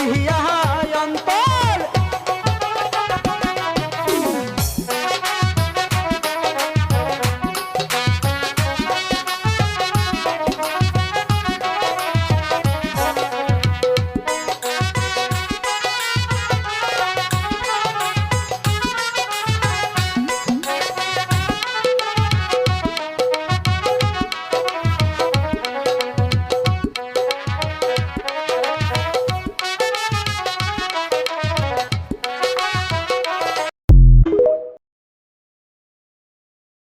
ইহা অন্তর